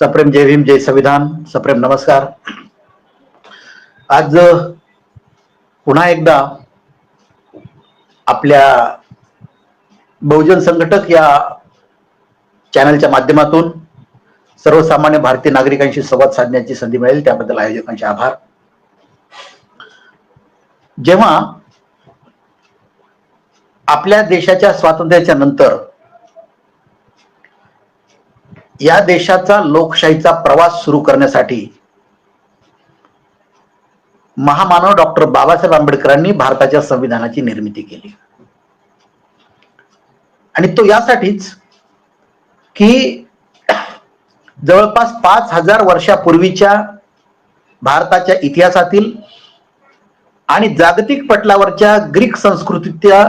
सप्रेम जय भीम जय संविधान सप्रेम नमस्कार. आज पुन्हा एकदा आपल्या बहुजन संघटक या चॅनलच्या माध्यमातून सर्वसामान्य भारतीय नागरिकांशी संवाद साधण्याची संधी मिळेल. त्याबद्दल आयोजकांचे आभार. जेव्हा आपल्या देशाच्या स्वातंत्र्याच्या नंतर या देशाचा लोकशाहीचा प्रवास सुरू करण्यासाठी महामानव डॉक्टर बाबासाहेब आंबेडकरांनी भारताच्या संविधानाची निर्मिती केली. आणि तो यासाठीच की जवळपास पाच हजार वर्षापूर्वीच्या भारताच्या इतिहासातील आणि जागतिक पटलावरच्या ग्रीक संस्कृतीच्या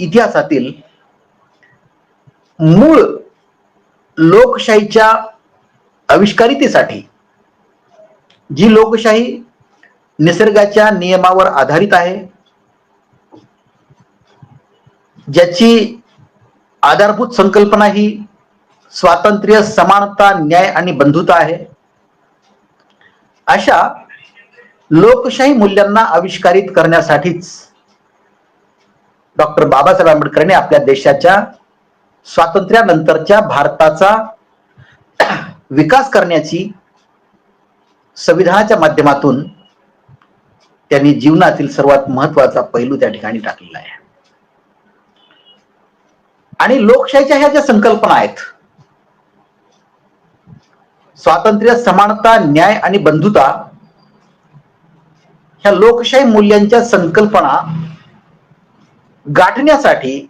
इतिहासातील मूळ लोकशाहीच्या आविष्कारितेसाठी जी लोकशाही निसर्गाच्या नियमावर आधारित आहे ज्याची आधारभूत संकल्पना ही स्वातंत्र्य समानता न्याय आणि बंधुता आहे. अशा लोकशाही मूल्यांना आविष्कारित करण्यासाठीच डॉक्टर बाबासाहेब आंबेडकरांनी आपल्या देशाच्या स्वातंत्र्यानंतरच्या भारताचा विकास करण्याची संविधानाच्या माध्यमातून त्यांनी जीवनातील सर्वात महत्त्वाचा पैलू त्या ठिकाणी टाकलेला आहे. आणि लोकशाहीच्या ह्या ज्या संकल्पना आहेत स्वातंत्र्य समानता न्याय आणि बंधुता ह्या लोकशाही मूल्यांच्या संकल्पना गाठण्यासाठी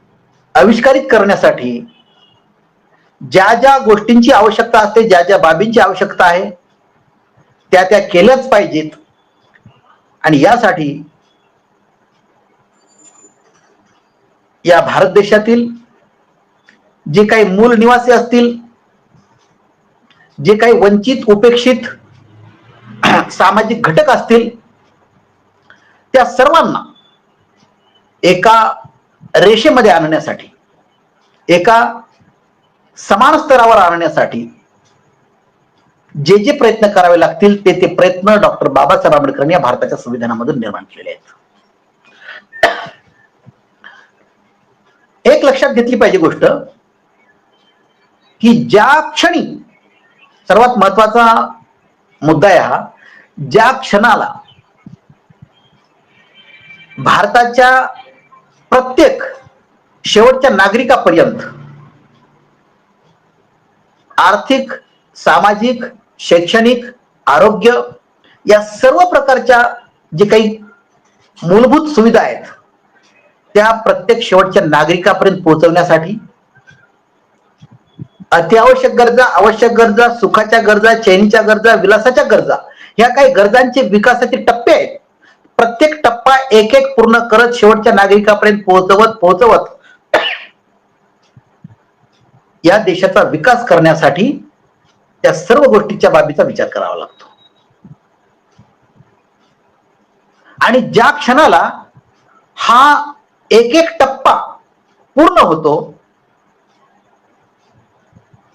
आविष्कारित करण्यासाठी ज्या ज्या गोष्टींची आवश्यकता असते ज्या ज्या बाबींची आवश्यकता आहे त्या त्या केल्याच पाहिजेत. आणि यासाठी या भारत देशातील जे काही मूल निवासी असतील जे काही वंचित उपेक्षित सामाजिक घटक असतील त्या सर्वांना एका रेषेमध्ये आणण्यासाठी एका समान स्तरावर आणण्यासाठी जे जे प्रयत्न करावे लागतील ते ते प्रयत्न डॉक्टर बाबासाहेब आंबेडकरांनी या भारताच्या संविधानामधून निर्माण केलेले आहेत. एक लक्षात घेतली पाहिजे गोष्ट की ज्या क्षणी सर्वात महत्त्वाचा मुद्दा आहे हा ज्या क्षणाला भारताच्या प्रत्येक शेवटच्या नागरिकापर्यंत आर्थिक सामाजिक शैक्षणिक आरोग्य या सर्व प्रकारच्या जे काही मूलभूत सुविधा आहेत त्या प्रत्येक शेवटच्या नागरिकापर्यंत पोहोचवण्यासाठी अत्यावश्यक गरजा आवश्यक गरजा सुखाच्या गरजा चैनीच्या गरजा विलासाच्या गरजा ह्या काही गरजांचे विकासाचे टप्पे आहेत. प्रत्येक टप्पा एक एक पूर्ण करत शेवटच्या नागरिकापर्यंत पोहोचवत पोहोचवत या देशाचा विकास करण्यासाठी त्या सर्व गोष्टीच्या बाबीचा विचार करावा लागतो. आणि ज्या क्षणाला हा एक एक टप्पा पूर्ण होतो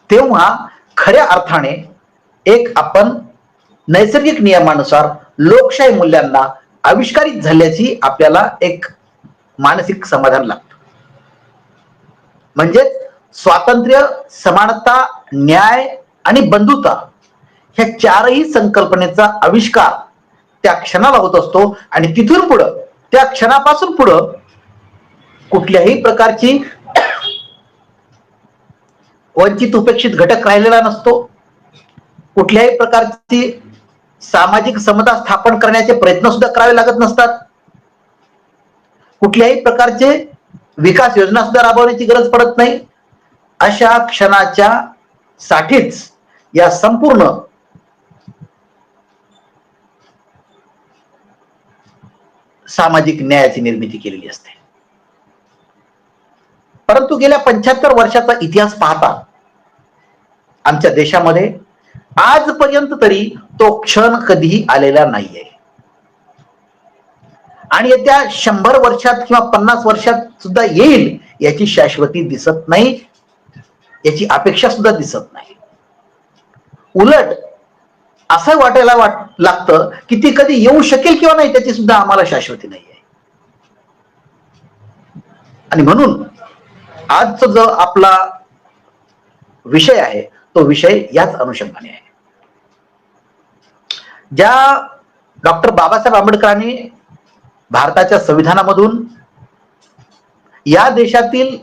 तेव्हा खऱ्या अर्थाने एक आपण नैसर्गिक नियमानुसार लोकशाही मूल्यांना आविष्कारित झाल्याची आपल्याला एक मानसिक समाधान लागतं. म्हणजेच स्वातंत्र्य समानता न्याय आणि बंधुता ह्या चारही संकल्पनेचा आविष्कार त्या क्षणाला होत असतो आणि तिथून पुढं त्या क्षणापासून पुढं कुठल्याही प्रकारची वंचित उपेक्षित घटक राहिलेला नसतो. कुठल्याही प्रकारची सामाजिक समता स्थापन करण्याचे प्रयत्न सुद्धा करावे लागत नसतात. कुठल्याही प्रकारचे विकास योजना सुद्धा राबवण्याची गरज पडत नाही. अशा क्षणाच्या साठीच या संपूर्ण सामाजिक न्यायाची निर्मिती केलेली असते. परंतु गेल्या पंच्याहत्तर वर्षाचा इतिहास पाहता आमच्या देशामध्ये आजपर्यंत तरी तो क्षण कधीही आलेला नाहीये. आणि येत्या शंभर वर्षात किंवा पन्नास वर्षात सुद्धा येईल याची शाश्वती दिसत नाही याची अपेक्षा सुद्धा दिसत नाही. उलट असं वाटायला वाट लागतं की ती कधी येऊ शकेल किंवा नाही त्याची सुद्धा आम्हाला शाश्वती नाही आहे आणि म्हणून आजचा जो आपला विषय आहे तो विषय याच अनुषंगाने आहे. ज्या डॉक्टर बाबासाहेब आंबेडकरांनी भारताच्या संविधानामधून या देशातील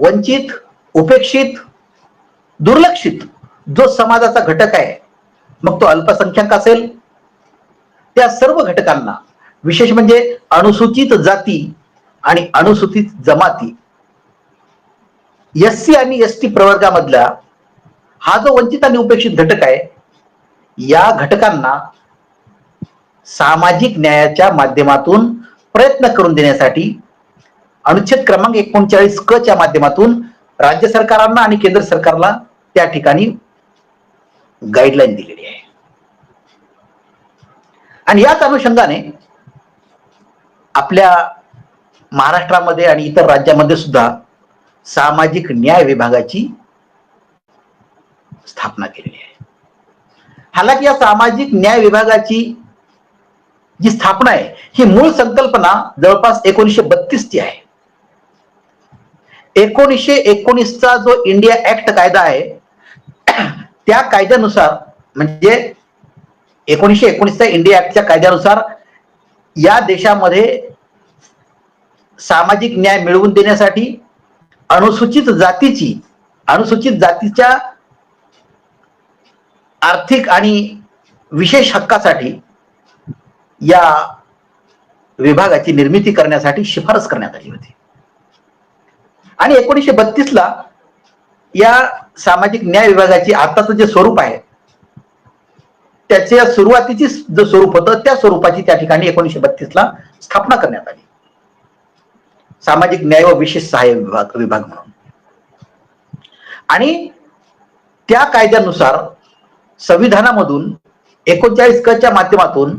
वंचित उपेक्षित दुर्लक्षित जो समाजाचा घटक आहे मग तो अल्पसंख्याक असेल. त्या सर्व घटकांना विशेष म्हणजे अनुसूचित जाती आणि अनुसूचित जमाती एस सी आणि एस टी प्रवर्गामधला हा जो वंचित आणि उपेक्षित घटक आहे या घटकांना सामाजिक न्यायाच्या माध्यमातून प्रयत्न करून देण्यासाठी अनुच्छेद क्रमांक एकोणचाळीस क च्या माध्यमातून राज्य सरकारांना आणि केंद्र सरकारला त्या ठिकाणी गाईडलाईन दिलेली आहे. आणि याच अनुषंगाने आपल्या महाराष्ट्रामध्ये आणि इतर राज्यामध्ये सुद्धा सामाजिक न्याय विभागाची स्थापना केलेली आहे. हालाकी या सामाजिक न्याय विभागाची जी स्थापना आहे ही मूळ संकल्पना जवळपास एकोणीसशे बत्तीसची आहे. एकोणीसशे एकोणीसचा जो इंडिया ऍक्ट कायदा आहे त्या कायद्यानुसार म्हणजे एकोणीसशे एकोणीसच्या इंडिया ऍक्टच्या कायद्यानुसार या देशामध्ये सामाजिक न्याय मिळवून देण्यासाठी अनुसूचित जातीची अनुसूचित जातीच्या आर्थिक आणि विशेष हक्कासाठी या विभागाची निर्मिती करण्यासाठी शिफारस करण्यात आली होती. आणि एकोणीसशे बत्तीस ला या सामाजिक न्याय विभागाची आताचं जे स्वरूप आहे त्याच्या सुरुवातीची जो स्वरूप होतं त्या स्वरूपाची त्या ठिकाणी एकोणीसशे बत्तीस ला स्थापना करण्यात आली. सामाजिक न्याय व विशेष सहाय्य विभाग विभाग म्हणून. आणि त्या कायद्यानुसार संविधानामधून एकोणचाळीस कच्या माध्यमातून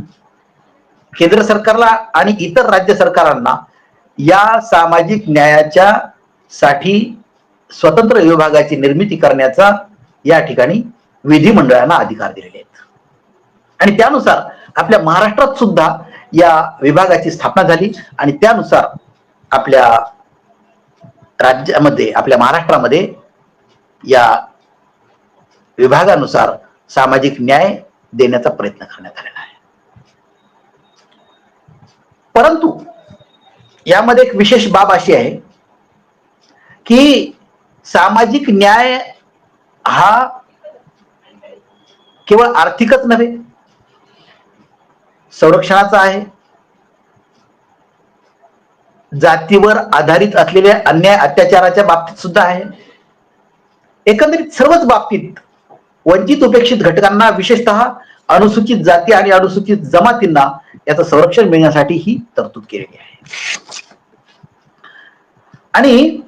केंद्र सरकारला आणि इतर राज्य सरकारांना या सामाजिक न्यायाच्या साठी स्वतंत्र विभागाची निर्मिती करण्याचा या ठिकाणी विधिमंडळांना अधिकार दिलेले आहेत. आणि त्यानुसार आपल्या महाराष्ट्रात सुद्धा या विभागाची स्थापना झाली आणि त्यानुसार आपल्या राज्यामध्ये आपल्या महाराष्ट्रामध्ये या विभागानुसार सामाजिक न्याय देण्याचा प्रयत्न करण्यात आलेला आहे. परंतु यामध्ये एक विशेष बाब अशी आहे की सामाजिक न्याय हा केवळ आर्थिकच नव्हे संरक्षणाचा आहे. जातीवर आधारित असलेल्या अन्याय अत्याचाराच्या बाबतीत सुद्धा आहे. एकंदरीत सर्वच बाबतीत वंचित उपेक्षित घटकांना विशेषतः अनुसूचित जाती आणि अनुसूचित जमातींना याचं संरक्षण मिळण्यासाठी ही तरतूद केलेली आहे. आणि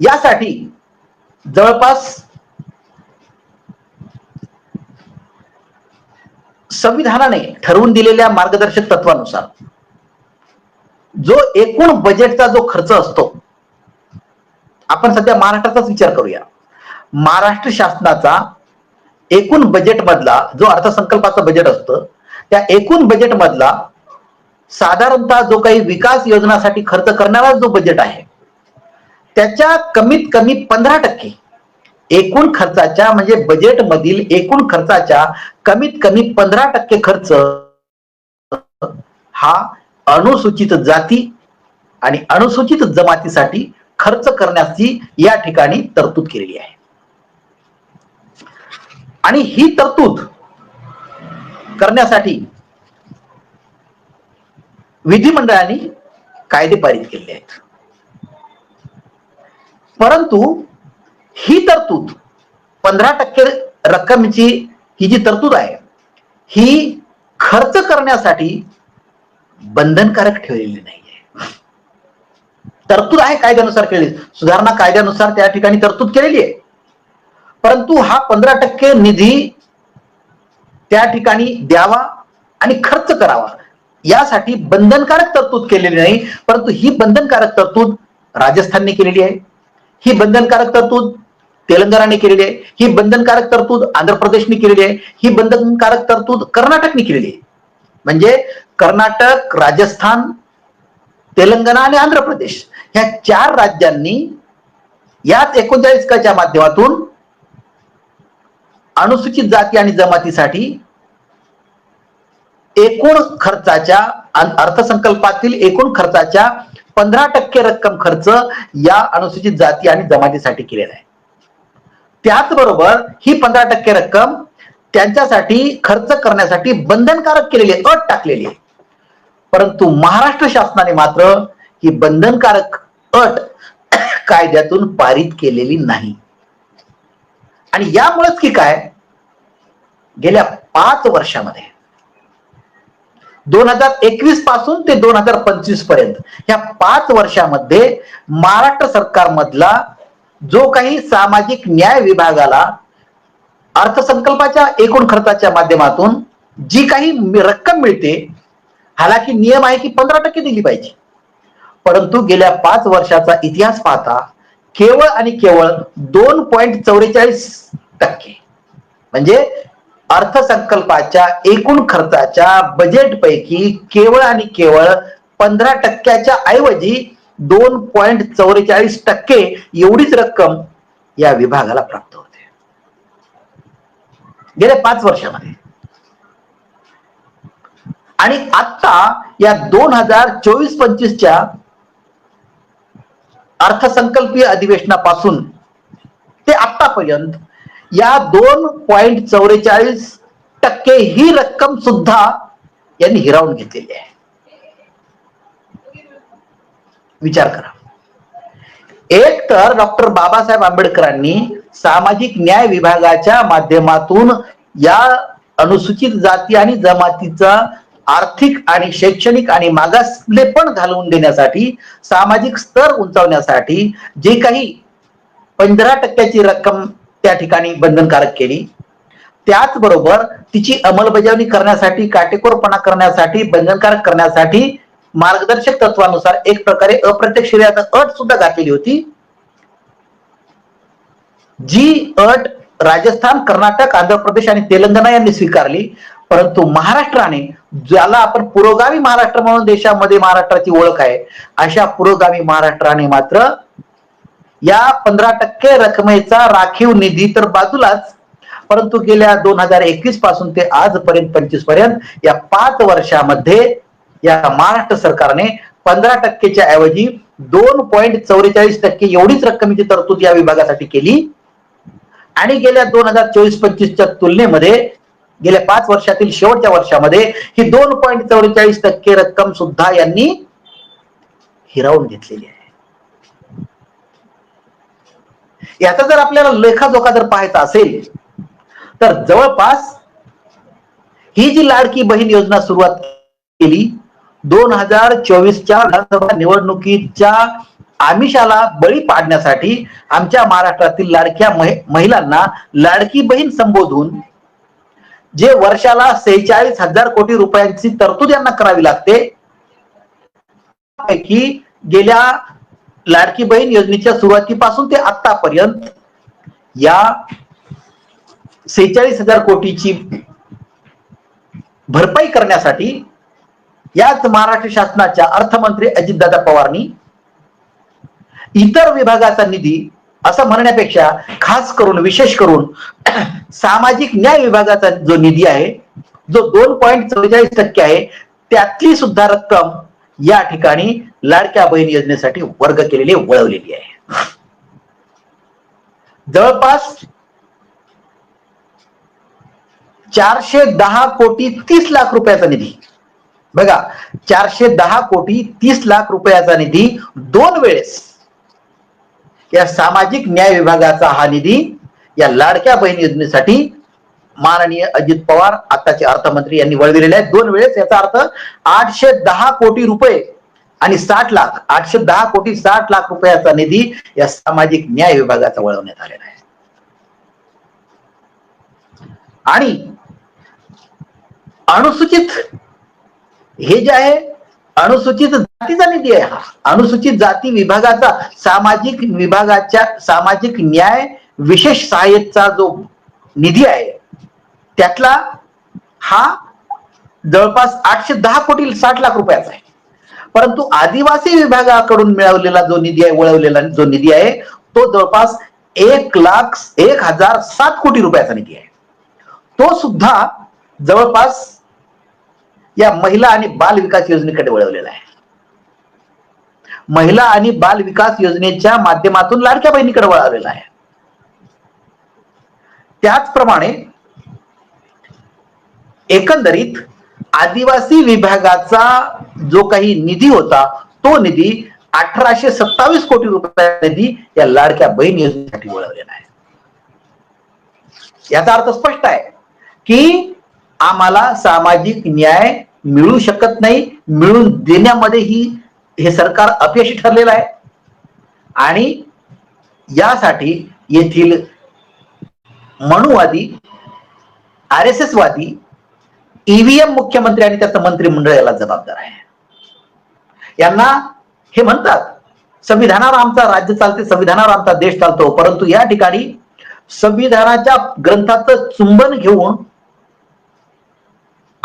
यासाठी जवळपास संविधानाने ठरवून दिलेल्या मार्गदर्शक तत्वानुसार जो एकूण बजेटचा जो खर्च असतो आपण सध्या महाराष्ट्राचाच विचार करूया. महाराष्ट्र शासनाचा एकूण बजेट मधला जो अर्थसंकल्पाचं बजेट असतं त्या एकूण बजेट मधला साधारणतः जो काही विकास योजनासाठी खर्च करणारा जो बजेट आहे त्याच्या कमीत कमी पंधरा टक्के एकूण खर्चाच्या म्हणजे बजेट मधील एकूण खर्चाच्या कमीत कमी पंधरा टक्के खर्च हा अनुसूचित जाती आणि अनुसूचित जमातीसाठी खर्च करण्याची या ठिकाणी तरतूद केलेली आहे. आणि ही तरतूद करण्यासाठी विधिमंडळाने कायदे पारित केले आहेत. परंतु ही तरतूद पंधरा टक्के रक्कमची ही जी तरतूद आहे ही खर्च करण्यासाठी बंधनकारक ठेवलेली नाहीये. तरतूद आहे कायद्यानुसार केलेली. सुधारणा कायद्यानुसार त्या ठिकाणी तरतूद केलेली आहे. परंतु हा पंधरा टक्के निधी त्या ठिकाणी द्यावा आणि खर्च करावा. यासाठी बंधनकारक तरतूद केलेली नाही परंतु ही बंधनकारक तरतूद राजस्थानने केलेली आहे. ही बंधनकारक तरतूद तेलंगणाने केलेली आहे. ही बंधनकारक तरतूद आंध्र प्रदेशने केलेली आहे. ही बंधनकारक तरतूद कर्नाटकने केलेली आहे. म्हणजे कर्नाटक राजस्थान तेलंगणा आणि आंध्र प्रदेश ह्या चार राज्यांनी याच एकोणचाळीस च्या माध्यमातून अनुसूचित जाती आणि जमातीसाठी एकूण खर्चाच्या अर्थसंकल्पातील एकूण खर्चाच्या पंधरा टक्के रक्कम खर्च या अनुसूचित जाती आणि जमातीसाठी केलेला आहे. त्याचबरोबर ही पंधरा टक्के रक्कम त्यांच्यासाठी खर्च करण्यासाठी बंधनकारक केलेली आहे, अट टाकलेली आहे. परंतु महाराष्ट्र शासनाने मात्र ही बंधनकारक अट कायद्यातून पारित केलेली नाही. आणि यामुळेच की काय? गेल्या पाच वर्षामध्ये. दोन हजार एकवीसपासून ते दोन हजार पंचवीसपर्यंत. या पाच वर्षामध्ये महाराष्ट्र सरकारमधला जो काही सामाजिक न्याय विभागाला अर्थसंकल्पाच्या एकूण खर्चाच्या माध्यमातून जी काही रक्कम मिळते हालाकी नियम आहे की पंधरा टक्के दिली पाहिजे. परंतु गेल्या पाच वर्षाचा इतिहास पाहता केवळ आणि केवळ दोन पॉइंट चौवेचाळीस टक्के. म्हणजे अर्थसंकल्पाच्या एकूण खर्चाच्या बजेटपैकी केवळ आणि केवळ पंधरा टक्क्याच्या ऐवजी दोन पॉइंट चौवेचाळीस टक्के एवढीच रक्कम या विभागाला प्राप्त होते. गेल्या पाच वर्षामध्ये. आणि आता या दोन हजार चोवीस पंचवीसच्या अर्थसंकल्पीय अधिवेशनापासून ते आतापर्यंत या दोन पॉइंट चौवेचाळीस टक्के ही रक्कम सुद्धा यांनी हिरावून घेतलेली आहे. विचार करा. एक तर डॉक्टर बाबासाहेब आंबेडकरांनी सामाजिक न्याय विभागाच्या माध्यमातून या अनुसूचित जाती आणि जमातीचा आर्थिक आणि शैक्षणिक आणि मागासलेपण घालवून देण्यासाठी सामाजिक स्तर उंचावण्यासाठी जे काही पंधरा टक्क्याची रक्कम त्या ठिकाणी बंधनकारक केली. त्याचबरोबर तिची अंमलबजावणी करण्यासाठी काटेकोरपणा करण्यासाठी बंधनकारक करण्यासाठी मार्गदर्शक तत्वानुसार एक प्रकारे अप्रत्यक्ष अट सुद्धा घातलेली होती. जी अट राजस्थान कर्नाटक आंध्र प्रदेश आणि तेलंगणा यांनी स्वीकारली. परंतु महाराष्ट्राने ज्याला आपण पुरोगामी महाराष्ट्र म्हणून देशामध्ये महाराष्ट्राची ओळख आहे अशा पुरोगामी महाराष्ट्राने मात्र या पंधरा टक्के रकमेचा राखीव निधी तर बाजूलाच परंतु गेल्या दोन हजार एकवीसपासून ते आजपर्यंत पंचवीसपर्यंत या पाच वर्षामध्ये या महाराष्ट्र सरकारने पंधरा टक्केच्या ऐवजी दोन पॉईंट चौवेचाळीस टक्के एवढीच रक्कमेची तरतूद या विभागासाठी केली. आणि गेल्या दोन हजार चोवीस पंचवीसच्या तुलनेमध्ये गेल्या पाच वर्षातील शेवटच्या वर्षामध्ये ही दोन पॉईंट चौवेचाळीस टक्के रक्कम सुद्धा यांनी हिरावून घेतलेली आहे. याचा जर आपल्याला लेखाजोखा जर पाहायचा असेल तर जवळपास ही जी लाडकी बहीण योजना सुरुवात केली दोन हजार चोवीसच्या विधानसभा निवडणुकीच्या आमिषाला बळी पाडण्यासाठी आमच्या महाराष्ट्रातील लाडक्या महि- महिलांना लाडकी बहीण संबोधून जे वर्षाला सेहेचाळीस हजार कोटी रुपयांची तरतूद यांना करावी लागते पैकी गेल्या लाडकी बहीण योजनेच्या सुरुवातीपासून ते आतापर्यंत या सेहेचाळीस हजार कोटीची भरपाई करण्यासाठी याच महाराष्ट्र शासनाच्या अर्थमंत्री अजितदादा पवारनी इतर विभागाचा निधी असं म्हणण्यापेक्षा खास करून विशेष करून सामाजिक न्याय विभागाचा जो निधी आहे जो दोन पॉईंट चौवेचाळीस टक्के आहे त्यातली सुद्धा रक्कम या ठिकाणी लाडक्या बहीण योजनेसाठी वर्ग केलेली वळवलेली आहे. जवळपास चारशे दहा कोटी तीस लाख रुपयाचा निधी. बघा चारशे दहा कोटी तीस लाख रुपयाचा निधी दोन वेळेस या सामाजिक न्याय विभागाचा हा निधी या लाडक्या बहीण योजनेसाठी माननीय अजित पवार आताचे अर्थमंत्री यांनी वळविलेले आहेत. दोन वेळेस याचा अर्थ आठशे दहा कोटी रुपये आणि साठ लाख आठशे दहा कोटी साठ लाख रुपयाचा निधी या सामाजिक न्याय विभागाचा वळवण्यात आलेला आहे. आणि अनुसूचित हे जे आहे अनुसूचित जातीचा निधी आहे हा. अनुसूचित जाती विभागाचा सामाजिक विभागाच्या सामाजिक न्याय विशेष सहाय्यचा जो निधी आहे त्यातला हा जवळपास आठशे दहा कोटी साठ लाख रुपयाचा आहे. परंतु आदिवासी विभागाकडून मिळवलेला जो निधी आहे वळवलेला जो निधी आहे तो जवळपास एक लाख एक हजार सात कोटी रुपयाचा निधी आहे. तो सुद्धा जवळपास या महिला आणि बाल विकास योजनेकडे वळवलेला आहे. महिला आणि बाल विकास योजनेच्या माध्यमातून लाडक्या बहिणीकडे वळवलेला आहे. त्याचप्रमाणे एकंदरीत आदिवासी विभागाचा जो काही निधी होता तो निधी अठराशे सत्तावीस कोटी रुपये निधी या लाडक्या बहीण योजनेसाठी वळवलेला आहे. याचा अर्थ स्पष्ट आहे की आम्हाला सामाजिक न्याय मिळू शकत नाही मिळून देण्यामध्ये ही हे सरकार अपयशी ठरलेलं आहे. आणि यासाठी येथील मनुवादी आर एस एस वादी ईव्हीएम मुख्यमंत्री आणि त्याचं मंत्रिमंडळ याला जबाबदार आहे. यांना हे म्हणतात संविधानावर आमचा राज्य चालते संविधानावर आमचा देश चालतो परंतु या ठिकाणी संविधानाच्या ग्रंथाचं चुंबन घेऊन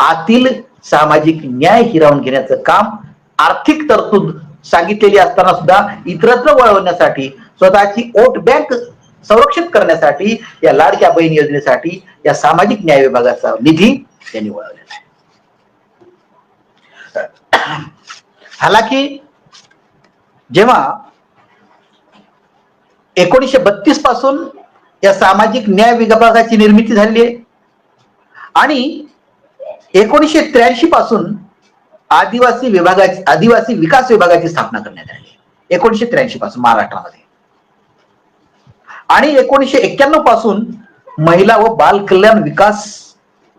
आतील सामाजिक न्याय हिरावून घेण्याचं काम आर्थिक तरतूद सांगितलेली असताना सुद्धा इतरत्र वळवण्यासाठी स्वतःची वोट बँक संरक्षित करण्यासाठी या लाडक्या बहीण योजनेसाठी या सामाजिक न्याय विभागाचा निधी त्यांनी वळवलेला आहे. हालाकी जेव्हा एकोणीसशे बत्तीसपासून या सामाजिक न्याय विभागाची निर्मिती झाली आहे आणि एकोणीसशे त्र्याऐंशी पासून आदिवासी विभागाची आदिवासी विकास विभागाची स्थापना करण्यात आली. एकोणीसशे त्र्याऐंशी पासून महाराष्ट्रामध्ये. आणि एकोणीसशे एक्क्याण्णवपासून महिला व बाल कल्याण विकास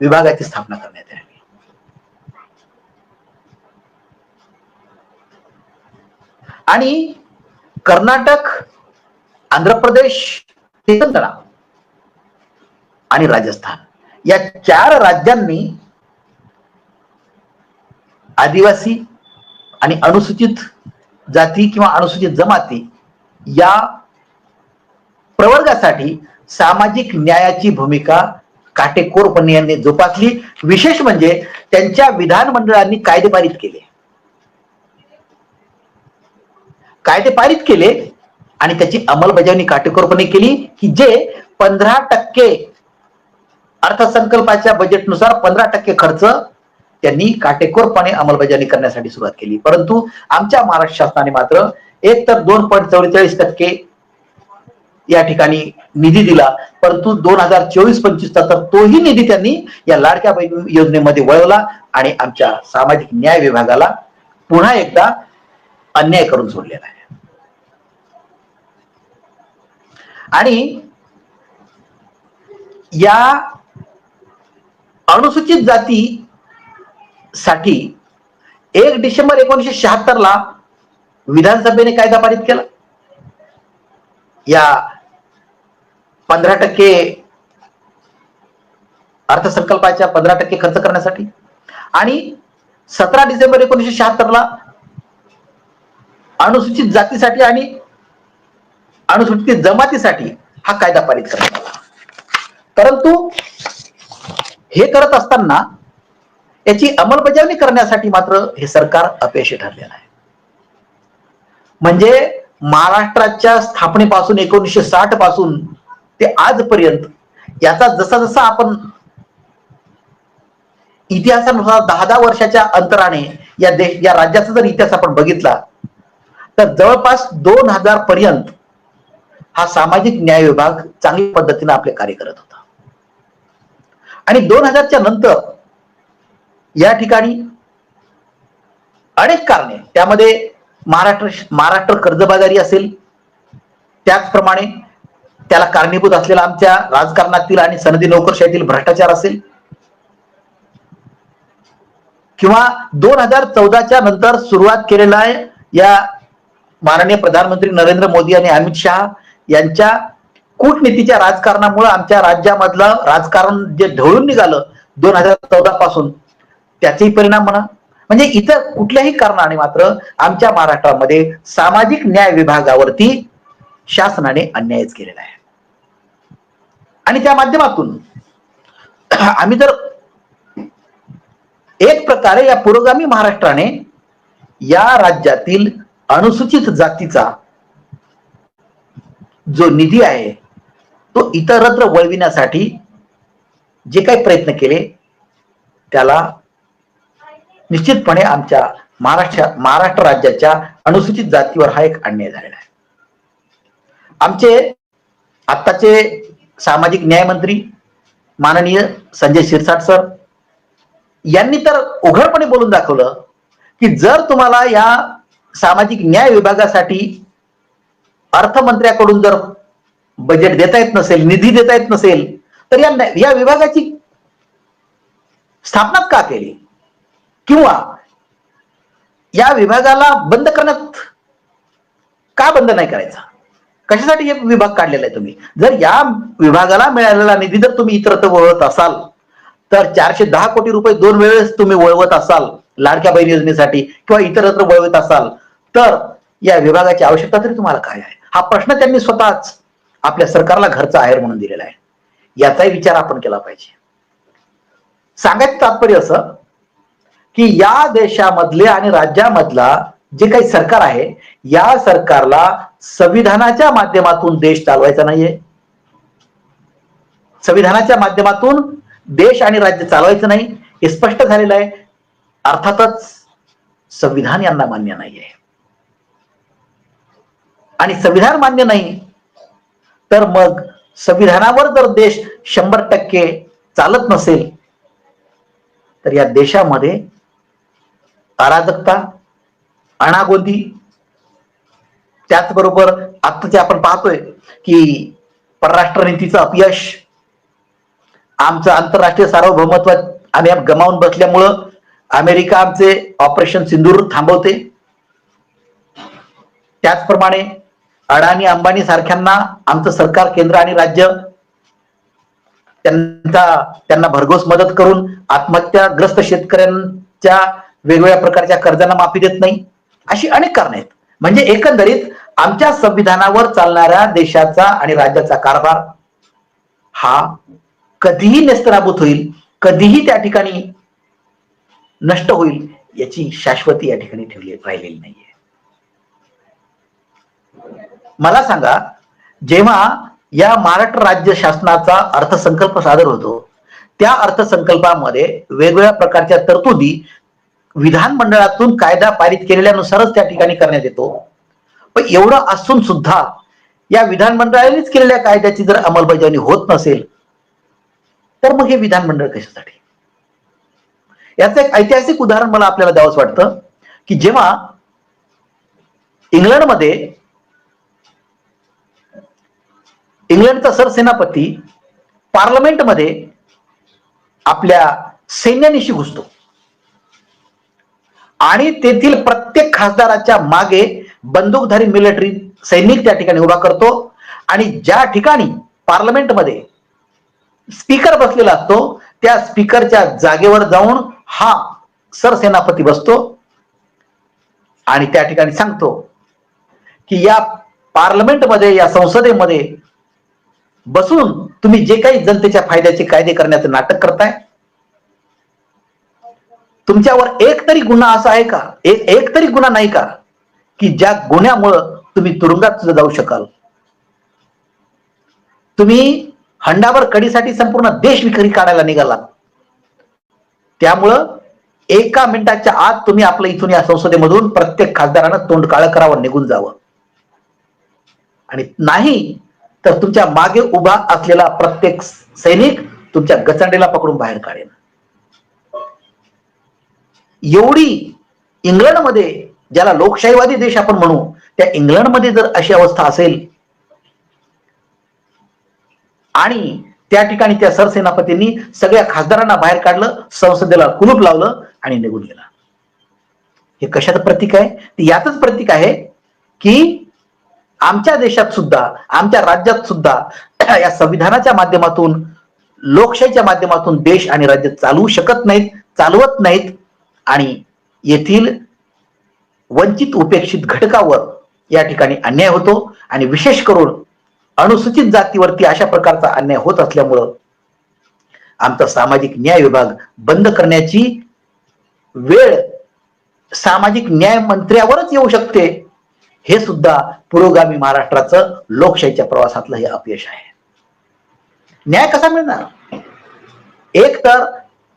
विभागाची स्थापना करण्यात आली. आणि कर्नाटक आंध्र प्रदेश तेलंगणा आणि राजस्थान या चार राज्यांनी आदिवासी आणि अनुसूचित जाती किंवा अनुसूचित जमाती या प्रवर्गासाठी सामाजिक न्यायाची भूमिका काटेकोरपणे यांनी जोपासली. विशेष म्हणजे त्यांच्या विधानमंडळांनी कायदे पारित केले. कायदे पारित केले आणि त्याची अंमलबजावणी काटेकोरपणे केली की जे पंधरा टक्के अर्थसंकल्पाच्या बजेटनुसार पंधरा टक्के खर्च त्यांनी काटेकोरपणे अंमलबजावणी करण्यासाठी सुरुवात केली. परंतु आमच्या महाराष्ट्र शासनाने मात्र एक तर दोन पॉईंट चौवेचाळीस टक्के या ठिकाणी निधी दिला. परंतु दोन हजार चोवीस पंचवीसचा तर तोही निधी त्यांनी या लाडक्या बहीण योजनेमध्ये वळवला आणि आमच्या सामाजिक न्याय विभागाला पुन्हा एकदा अन्याय करून सोडलेला आहे. आणि या अनुसूचित जाती साठी एक डिसेंबर एकोणीशे शहात्तर ला विधानसभेने कायदा पारित केला. या पंधरा टक्के अर्थसंकल्पाच्या पंधरा टक्के खर्च करण्यासाठी आणि सतरा डिसेंबर एकोणीशे शहात्तर ला अनुसूचित जातीसाठी आणि अनुसूचित जमातीसाठी हा कायदा पारित करण्यात आला. परंतु हे करत असताना त्याची अंमलबजावणी करण्यासाठी मात्र हे सरकार अपयशी ठरलेलं आहे. म्हणजे महाराष्ट्राच्या स्थापनेपासून एकोणीसशे साठपासून ते आजपर्यंत याचा जसा जसा आपण इतिहासानुसार दहा दहा वर्षाच्या अंतराने या देश या राज्याचा जर इतिहास आपण बघितला तर जवळपास दोन हजार पर्यंत हा सामाजिक न्याय विभाग चांगल्या पद्धतीने आपले कार्य करत होता. आणि दोन हजारच्या नंतर या ठिकाणी अनेक कारणे त्यामध्ये महाराष्ट्र महाराष्ट्र कर्जबाजारी असेल त्याचप्रमाणे त्याला कारणीभूत असलेला आमच्या राजकारणातील आणि सनदी नोकरशाहीतील भ्रष्टाचार असेल किंवा दोन हजार चौदाच्या नंतर सुरुवात केलेला आहे या माननीय प्रधानमंत्री नरेंद्र मोदी आणि अमित शहा यांच्या कूटनीतीच्या राजकारणामुळे आमच्या राज्यामधलं राजकारण जे ढवळून निघालं दोन हजार चौदा पासून त्याचेही परिणाम म्हणा म्हणजे इतर कुठल्याही कारणाने मात्र आमच्या महाराष्ट्रामध्ये सामाजिक न्याय विभागावरती शासनाने अन्यायच केलेला आहे. आणि त्या माध्यमातून आम्ही जर एक प्रकारे या पुरोगामी महाराष्ट्राने या राज्यातील अनुसूचित जातीचा जो निधी आहे तो इतरत्र वळविण्यासाठी जे काही प्रयत्न केले त्याला निश्चितपणे आमच्या महाराष्ट्र महाराष्ट्र राज्याच्या अनुसूचित जातीवर हा एक अन्याय झालेला आहे. आमचे आत्ताचे सामाजिक न्याय मंत्री माननीय संजय शिरसाट सर यांनी तर उघडपणे बोलून दाखवलं की जर तुम्हाला या सामाजिक न्याय विभागासाठी अर्थमंत्र्याकडून जर बजेट देता येत नसेल निधी देता येत नसेल तर या या विभागाची स्थापना का केली? किंवा या विभागाला बंद करण्यात का बंद नाही करायचा? कशासाठी हे विभाग काढलेला आहे तुम्ही? जर या विभागाला मिळालेला निधी जर तुम्ही इतरत्र वळवत असाल तर चारशे दहा कोटी रुपये दोन वेळेस तुम्ही वळवत असाल लाडक्या बहीण योजनेसाठी किंवा इतरत्र वळवत असाल तर या विभागाची आवश्यकता तरी तुम्हाला काय आहे? हा प्रश्न त्यांनी स्वतःच आपल्या सरकारला घरचा आहेर म्हणून दिलेला आहे. याचाही विचार आपण केला पाहिजे. सांगायचं तात्पर्य असं की या देशामधले आणि राज्यामधला जे काही सरकार आहे या सरकारला संविधानाच्या माध्यमातून देश चालवायचा नाहीये. संविधानाच्या माध्यमातून देश आणि राज्य चालवायचं नाही हे स्पष्ट झालेलं आहे. अर्थातच संविधान यांना मान्य नाहीये. आणि संविधान मान्य नाही तर मग संविधानावर जर देश शंभर टक्के चालत नसेल तर या देशामध्ये अराजकता अनागोंदी. त्याचबरोबर आत्ताचे आपण पाहतोय की परराष्ट्र नीतीचं अपयश आमचं आंतरराष्ट्रीय सार्वभौमत्व आम्ही गमावून बसल्यामुळं अमेरिका आमचे ऑपरेशन सिंदूर थांबवते. त्याचप्रमाणे अडाणी अंबानी सारख्यांना आमचं सरकार केंद्र आणि राज्य त्यांचा त्यांना भरघोस मदत करून आत्महत्याग्रस्त शेतकऱ्यांच्या वेगवेगळ्या प्रकारच्या कर्जांना माफी देत नाही. अशी अनेक कारण आहेत. म्हणजे एकंदरीत आमच्या संविधानावर चालणाऱ्या देशाचा आणि राज्याचा कारभार हा कधीही नेस्तनाभूत होईल कधीही त्या ठिकाणी नष्ट होईल याची शाश्वती या ठिकाणी ठेवली राहिलेली नाहीये. मला सांगा जेव्हा या महाराष्ट्र राज्य शासनाचा अर्थसंकल्प सादर होतो त्या अर्थसंकल्पामध्ये वेगवेगळ्या प्रकारच्या तरतुदी विधानमंडळातून कायदा पारित केलेल्यानुसारच त्या ठिकाणी करण्यात येतो. पण एवढं असून सुद्धा या विधानमंडळानेच केलेल्या कायद्याची जर अंमलबजावणी होत नसेल तर मग हे विधानमंडळ कशासाठी? याचं एक ऐतिहासिक उदाहरण मला आपल्याला द्यावंच वाटतं की जेव्हा इंग्लंडमध्ये इंग्लंडचा सरसेनापती पार्लमेंटमध्ये आपल्या सैन्यानिशी घुसतो. आणि तेथील प्रत्येक खासदाराच्या मागे बंदूकधारी मिलिटरी सैनिक त्या ठिकाणी उभा करतो. आणि ज्या ठिकाणी पार्लमेंटमध्ये स्पीकर बसलेला असतो त्या स्पीकरच्या जागेवर जाऊन हा सरसेनापती बसतो आणि त्या ठिकाणी सांगतो की या पार्लमेंटमध्ये या संसदेमध्ये बसून तुम्ही जे काही जनतेच्या फायद्याचे कायदे करण्याचं नाटक करताय तुमच्यावर एक तरी गुन्हा असा आहे का? एक एक तरी गुन्हा नाही का? की ज्या गुन्ह्यामुळं तुम्ही तुरुंगात सुद्धा जाऊ शकाल. तुम्ही हंडावर कडीसाठी संपूर्ण देश विखरी काढायला निघाला. त्यामुळं एका मिनिटाच्या आत तुम्ही आपल्या इथून या संसदेमधून प्रत्येक खासदारानं तोंड काळं करावं निघून जावं. आणि नाही तर तुमच्या मागे उभा असलेला प्रत्येक सैनिक तुमच्या गचंडीला पकडून बाहेर काढेल. एवढी इंग्लंडमध्ये ज्याला लोकशाहीवादी देश आपण म्हणू त्या इंग्लंडमध्ये जर अशी अवस्था असेल आणि त्या ठिकाणी त्या सरसेनापतींनी सगळ्या खासदारांना बाहेर काढलं संसदेला कुलूप लावलं आणि निघून गेला. हे कशाचं प्रतीक आहे? ते यातच प्रतीक आहे की आमच्या देशात सुद्धा आमच्या राज्यात सुद्धा या संविधानाच्या माध्यमातून लोकशाहीच्या माध्यमातून देश आणि राज्य चालवू शकत नाहीत चालवत नाहीत आणि येथील वंचित उपेक्षित घटकावर या ठिकाणी अन्याय होतो आणि विशेष करून अनुसूचित जातीवरती अशा प्रकारचा अन्याय होत असल्यामुळं आमचा सामाजिक न्याय विभाग बंद करण्याची वेळ सामाजिक न्याय मंत्र्यावरच येऊ शकते हे सुद्धा पुरोगामी महाराष्ट्राचं लोकशाहीच्या प्रवासातलं हे अपयश आहे. न्याय कसा मिळणार? एक तर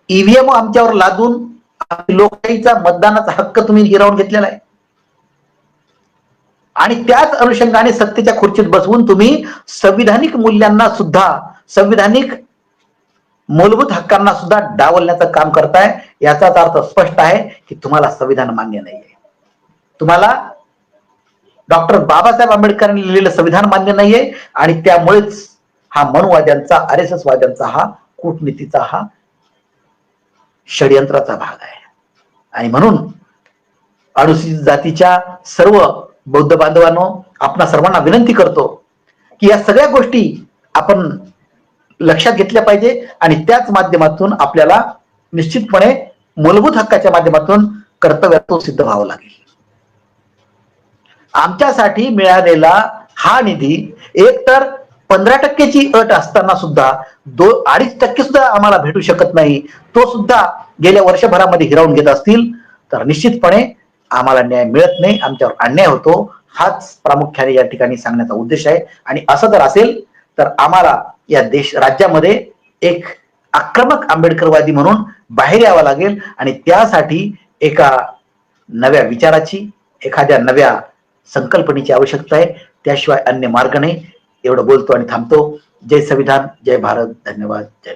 ईव्हीएम आमच्यावर लादून लोकशाहीचा मतदानाचा हक्क तुम्ही हिरावून घेतलेला आहे. आणि त्याच अनुषंगाने सत्तेच्या खुर्चीत बसवून तुम्ही संविधानिक मूल्यांना सुद्धा संविधानिक मूलभूत हक्कांना सुद्धा डावलण्याचं काम करताय. याचाच अर्थ स्पष्ट आहे की तुम्हाला संविधान मान्य नाहीये. तुम्हाला डॉक्टर बाबासाहेब आंबेडकरांनी लिहिलेलं संविधान मान्य नाहीये आणि त्यामुळेच हा मनुवाद्यांचा आर एस एस वाद्यांचा हा कूटनीतीचा हा षडयंत्राचा भाग आहे. आणि म्हणून अनुसूचित जातीच्या सर्व बौद्ध बांधवांनो आपणा सर्वांना विनंती करतो की या सगळ्या गोष्टी आपण लक्षात घेतल्या पाहिजे आणि त्याच माध्यमातून आपल्याला निश्चितपणे मूलभूत हक्काच्या माध्यमातून कर्तव्यातून सिद्ध व्हावं लागेल. आमच्यासाठी मिळालेला हा निधी एक तर पंधरा टक्क्याची अट असताना सुद्धा दो अडीच टक्के सुद्धा आम्हाला भेटू शकत नाही. तो सुद्धा गेल्या वर्षभरामध्ये हिरावून घेत असतील. तर निश्चितपणे आम्हाला न्याय मिळत नाही. आमच्यावर अन्याय होतो. हाच प्रामुख्याने या ठिकाणी सांगण्याचा उद्देश आहे. आणि असं जर असेल तर आम्हाला या देश राज्यामध्ये एक आक्रमक आंबेडकरवादी म्हणून बाहेर यावं लागेल. आणि त्यासाठी एका नव्या विचाराची एखाद्या नव्या संकल्पनेची आवश्यकता आहे. त्याशिवाय अन्य मार्ग नाही. एवढं बोलतो आणि थांबतो. जय संविधान जय भारत धन्यवाद जय